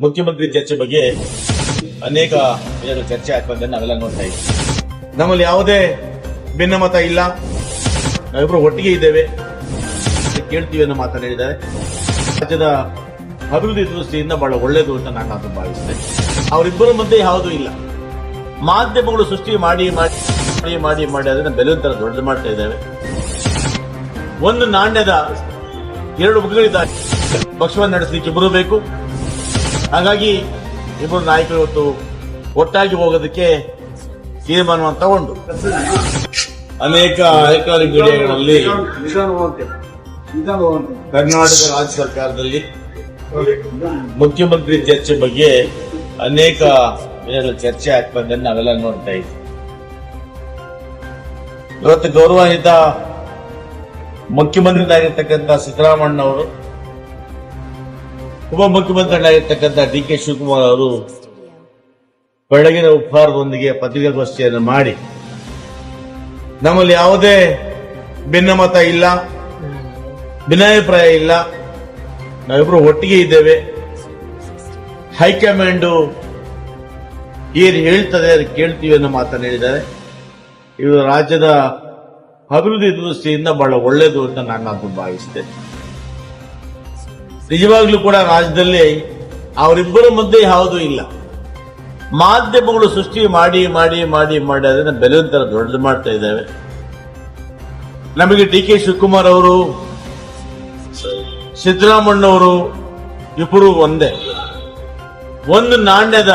ಮುಖ್ಯಮಂತ್ರಿ ಚರ್ಚೆ ಬಗ್ಗೆ ಅನೇಕ ಚರ್ಚೆ ಆಗ್ತದೆ ನಾವೆಲ್ಲ ನೋಡ್ತಾ ಇದ್ದೀವಿ. ನಮ್ಮಲ್ಲಿ ಯಾವುದೇ ಭಿನ್ನಮತ ಇಲ್ಲ. ನಾವಿಬ್ರು ಒಟ್ಟಿಗೆ ಇದ್ದೇವೆ. ಕೇಳ್ತೀವಿ ಅನ್ನೋ ಮಾತನಾಡಿದ್ದಾರೆ ರಾಜ್ಯದ ಅಭಿವೃದ್ಧಿ ದೃಷ್ಟಿಯಿಂದ ಬಹಳ ಒಳ್ಳೆಯದು ಅಂತ ನಾನು ಭಾವಿಸ್ತೇನೆ. ಅವರಿಬ್ಬರ ಮಧ್ಯೆ ಯಾವುದೂ ಇಲ್ಲ. ಮಾಧ್ಯಮಗಳು ಸೃಷ್ಟಿ ಮಾಡಿ ಮಾಡಿ ಮಾಡಿ ಮಾಡಿ ಮಾಡಿ ಅದನ್ನ ಬೆಲೂನ್ ತರ ದೊಡ್ಡದು ಮಾಡ್ತಾ ಇದ್ದೇವೆ. ಒಂದು ನಾಣ್ಯದ ಎರಡು ಮುಖಗಳಿದ್ದಾರೆ ಪಕ್ಷವನ್ನು ನಡೆಸಲಿಕ್ಕೆ ಬರಬೇಕು ಬೇಕು. ಹಾಗಾಗಿ ಇಬ್ಬರು ನಾಯಕರು ಇವತ್ತು ಒಟ್ಟಾಗಿ ಹೋಗೋದಕ್ಕೆ ತೀರ್ಮಾನವನ್ನು ತಗೊಂಡು. ಅನೇಕ ಅಧಿಕಾರಿ ಮೀಡಿಯಾಗಳಲ್ಲಿ ಕರ್ನಾಟಕ ರಾಜ್ಯ ಸರ್ಕಾರದಲ್ಲಿ ಮುಖ್ಯಮಂತ್ರಿ ಚರ್ಚೆ ಬಗ್ಗೆ ಅನೇಕ ಚರ್ಚೆ ಆಗ್ತದೆ ನಾವೆಲ್ಲ ನೋಡ್ತಾ ಇದ್ದೀವಿ ಇವತ್ತು ಗೌರವಾನ್ವಿತ ಮುಖ್ಯಮಂತ್ರಿನಾಗಿರ್ತಕ್ಕಂಥ ಸಿದ್ದರಾಮಣ್ಣ ಅವರು ಉಪಮುಖ್ಯಮಂತ್ರಿಗಳಾಗಿರ್ತಕ್ಕಂಥ ಡಿ ಕೆ ಶಿವಕುಮಾರ್ ಅವರು ಬೆಳಗಿನ ಉಪಹಾರದೊಂದಿಗೆ ಪತ್ರಿಕಾಗೋಷ್ಠಿಯನ್ನು ಮಾಡಿ, ನಮ್ಮಲ್ಲಿ ಯಾವುದೇ ಭಿನ್ನಮತ ಇಲ್ಲ, ಭಿನ್ನಾಭಿಪ್ರಾಯ ಇಲ್ಲ, ನಾವಿಬ್ರು ಒಟ್ಟಿಗೆ ಇದ್ದೇವೆ. ಹೈಕಮಾಂಡು ಏನು ಹೇಳ್ತದೆ ಅದು ಕೇಳ್ತೀವಿ ಅನ್ನೋ ಮಾತನ್ನು ಹೇಳಿದ್ದಾರೆ. ಇದು ರಾಜ್ಯದ ಅಭಿವೃದ್ಧಿ ದೃಷ್ಟಿಯಿಂದ ಬಹಳ ಒಳ್ಳೆಯದು ಅಂತ ನಾನು ಅದು ಭಾವಿಸ್ತೇನೆ. ನಿಜವಾಗ್ಲೂ ಕೂಡ ರಾಜ್ಯದಲ್ಲಿ ಅವರಿಬ್ಬರ ಮಧ್ಯೆ ಯಾವುದೂ ಇಲ್ಲ. ಮಾಧ್ಯಮಗಳು ಸೃಷ್ಟಿ ಮಾಡಿ ಮಾಡಿ ಮಾಡಿ ಮಾಡಿ ಅದನ್ನು ಬೆಲೆಯೊಂಥರ ದೊಡ್ಡದು ಮಾಡ್ತಾ ಇದ್ದೇವೆ. ನಮಗೆ ಡಿ ಕೆ ಶಿವಕುಮಾರ್ ಅವರು ಸಿದ್ದರಾಮಣ್ಣವರು ಇಬ್ಬರು ಒಂದೇ. ಒಂದು ನಾಣ್ಯದ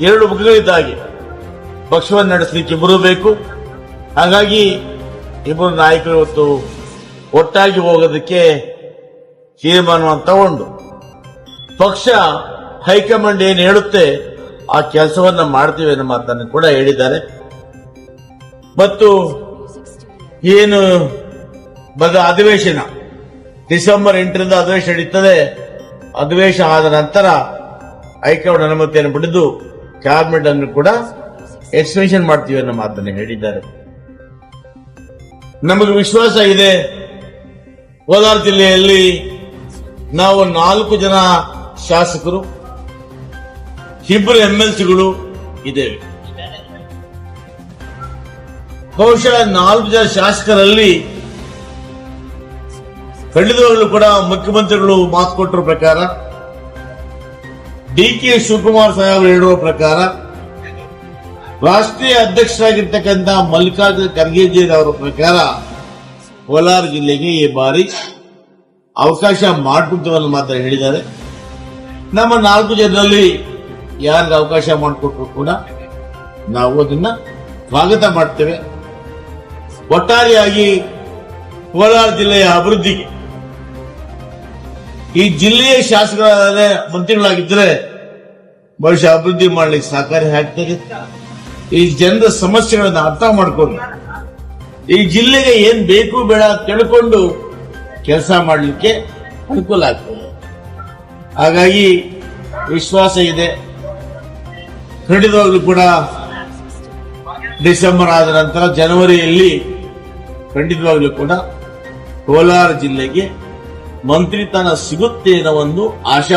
ಎರಡು ಮುಖಗಳಿದ್ದಾಗಿ ಪಕ್ಷವನ್ನು ನಡೆಸಲಿಕ್ಕೆ ಇಬ್ಬರು ಬೇಕು. ಹಾಗಾಗಿ ಇಬ್ಬರು ನಾಯಕರು ಇವತ್ತು ಒಟ್ಟಾಗಿ ಹೋಗೋದಕ್ಕೆ ತೀರ್ಮಾನವನ್ನು ಒಂದು. ಪಕ್ಷ ಹೈಕಮಾಂಡ್ ಏನು ಹೇಳುತ್ತೆ, ಆ ಕೆಲಸವನ್ನ ಮಾಡ್ತೀವಿ ಅನ್ನೋ ಮಾತನ್ನು ಕೂಡ ಹೇಳಿದ್ದಾರೆ. ಮತ್ತು ಏನು ಬದ ಅಧಿವೇಶನ, ಡಿಸೆಂಬರ್ ಎಂಟರಿಂದ ಅಧಿವೇಶನ ನಡೀತದೆ. ಅಧಿವೇಶನ ಆದ ನಂತರ ಹೈಕಮಾಂಡ್ ಅನುಮತಿಯನ್ನು ಪಡೆದು ಕ್ಯಾಬಿನೆಟ್ ಅನ್ನು ಕೂಡ ಎಕ್ಸ್ಟೆನ್ಷನ್ ಮಾಡ್ತೀವಿ ಅನ್ನೋ ಮಾತನ್ನು ಹೇಳಿದ್ದಾರೆ. ನಮಗೆ ವಿಶ್ವಾಸ ಇದೆ. ಕೋಲಾರ ಜಿಲ್ಲೆಯಲ್ಲಿ ನಾವು ನಾಲ್ಕು ಜನ ಶಾಸಕರು, ಇಬ್ಬರು ಎಂಎಲ್ಸಿಗಳು ಇದ್ದೇವೆ. ಬಹುಶಃ ನಾಲ್ಕು ಜನ ಶಾಸಕರಲ್ಲಿ ಖಂಡಿತವಾಗಲೂ ಕೂಡ ಮುಖ್ಯಮಂತ್ರಿಗಳು ಮಾತು ಕೊಟ್ಟಿರೋ ಪ್ರಕಾರ ಡಿ ಕೆ ಶಿವಕುಮಾರ್ ಸಾಹೇಬ್ ಹೇಳುವ ಪ್ರಕಾರ, ರಾಷ್ಟ್ರೀಯ ಅಧ್ಯಕ್ಷರಾಗಿರ್ತಕ್ಕಂಥ ಮಲ್ಲಿಕಾರ್ಜುನ ಖರ್ಗೆಜಿ ಅವರ ಪ್ರಕಾರ ಕೋಲಾರ ಜಿಲ್ಲೆಗೆ ಈ ಬಾರಿ ಅವಕಾಶ ಮಾಡಿಕೊಡ್ತೀವಿ ಮಾತ್ರ ಹೇಳಿದ್ದಾರೆ. ನಮ್ಮ ನಾಲ್ಕು ಜನರಲ್ಲಿ ಯಾರಿಗೆ ಅವಕಾಶ ಮಾಡಿಕೊಟ್ರು ಕೂಡ ನಾವು ಅದನ್ನ ಸ್ವಾಗತ ಮಾಡ್ತೇವೆ. ಒಟ್ಟಾರೆಯಾಗಿ ಕೋಲಾರ ಜಿಲ್ಲೆಯ ಅಭಿವೃದ್ಧಿಗೆ ಈ ಜಿಲ್ಲೆಯ ಶಾಸಕರಾದ ಮಂತ್ರಿಗಳಾಗಿದ್ದರೆ ಬಹುಶಃ ಅಭಿವೃದ್ಧಿ ಮಾಡಲಿಕ್ಕೆ ಸಹಕಾರಿ ಆಗ್ತದೆ. ಈ ಜನರ ಸಮಸ್ಯೆಗಳನ್ನು ಅರ್ಥ ಮಾಡಿಕೊಂಡು ಈ ಜಿಲ್ಲೆಗೆ ಏನ್ ಬೇಕು ಬೇಡ ತಿಳ್ಕೊಂಡು ಕೆಲಸ ಮಾಡಲಿಕ್ಕೆ ಅನುಕೂಲ ಆಗ್ತದೆ. ಹಾಗಾಗಿ ವಿಶ್ವಾಸ ಇದೆ. ಖಂಡಿತವಾಗ್ಲೂ ಕೂಡ ಡಿಸೆಂಬರ್ ಆದ ನಂತರ ಜನವರಿಯಲ್ಲಿ ಖಂಡಿತವಾಗ್ಲೂ ಕೂಡ ಕೋಲಾರ ಜಿಲ್ಲೆಗೆ ಮಂತ್ರಿತನ ಸಿಗುತ್ತೆ ಅನ್ನೋ ಒಂದು ಆಶಾ